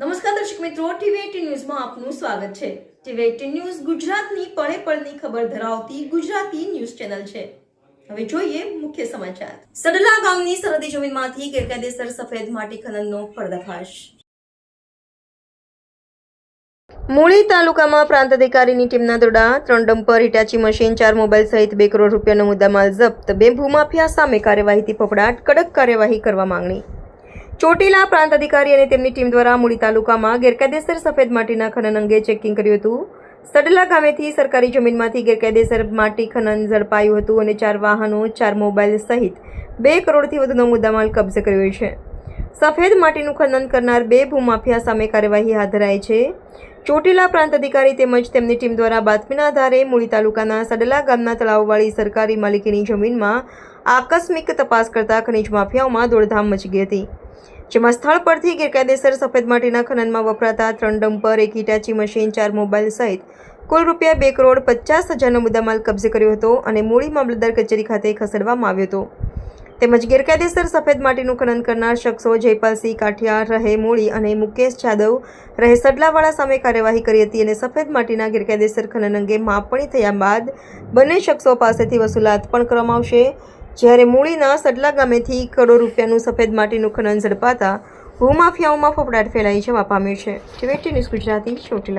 નમસ્કાર દર્શક મિત્રો ટીવી ન્યૂઝમાં આપનું સ્વાગત છે. ટીવી એટીન ન્યૂઝ ગુજરાતની પળે પળની ખબર ધરાવતી ગુજરાતી ન્યૂઝ ચેનલ છે. હવે જોઈએ મુખ્ય સમાચાર. સડલા ગામની સરહદી જમીનમાંથી ગેરકાયદેસર સફેદ માટી ખનનનો પર્દાફાશ. મૂળી તાલુકામાં પ્રાંત અધિકારીની ટીમના દોડા, ત્રણ ડમ્પર, હિટાચી મશીન, ચાર મોબાઈલ સહિત બે કરોડ રૂપિયાનો મુદ્દામાલ જપ્ત, બે ભૂમાફિયા સામે કાર્યવાહીથી ફફડાટ, કડક કાર્યવાહી કરવા માંગણી. ચોટીલા પ્રાંત અધિકારી અને તેમની ટીમ દ્વારા મૂળી તાલુકામાં ગેરકાયદેસર સફેદ માટીના ખનન અંગે ચેકિંગ કર્યું હતું. સડલા ગામેથી સરકારી જમીનમાંથી ગેરકાયદેસર માટી ખનન ઝડપાયું હતું અને ચાર વાહનો, ચાર મોબાઈલ સહિત બે કરોડથી વધુનો મુદ્દામાલ કબજે કર્યો છે. સફેદ માટીનું ખનન કરનાર બે ભૂમાફિયા સામે કાર્યવાહી હાથ ધરાઈ છે. ચોટીલા પ્રાંત અધિકારી તેમજ તેમની ટીમ દ્વારા બાતમીના આધારે મૂળી તાલુકાના સડલા ગામના તળાવવાળી સરકારી માલિકીની જમીનમાં આકસ્મિક તપાસ કરતા ખનીજ માફિયાઓમાં દોડધામ મચી ગઈ હતી. જેમાં સ્થળ પરથી ગેરકાયદેસર સફેદ માટીના ખનનમાં વપરાતા ત્રણ ડમ્પર, એક હિટાચી મશીન, ચાર મોબાઈલ સહિત કુલ રૂપિયા બે કરોડ પચાસ હજારનો મુદ્દામાલ કબજે કર્યો હતો અને મૂળી મામલતદાર કચેરી ખાતે ખસેડવામાં આવ્યો હતો. તેમજ ગેરકાયદેસર સફેદ માટીનું ખનન કરનાર શખ્સો જયપાલસિંહ કાઠિયાર રહે મૂળી અને મુકેશ જાદવ રહે સડલાવાળા સામે કાર્યવાહી કરી હતી અને સફેદ માટીના ગેરકાયદેસર ખનન અંગે માપણી થયા બાદ બંને શખ્સો પાસેથી વસૂલાત પણ કરવામાં આવશે. જ્યારે મૂળીના સડલા ગામેથી કરોડો રૂપિયાનું સફેદ માટીનું ખનન ઝડપાતા ભૂમાફિયાઓમાં ફફડાટ ફેલાઈ જવા પામ્યો છે. TV news Gujarati Chotila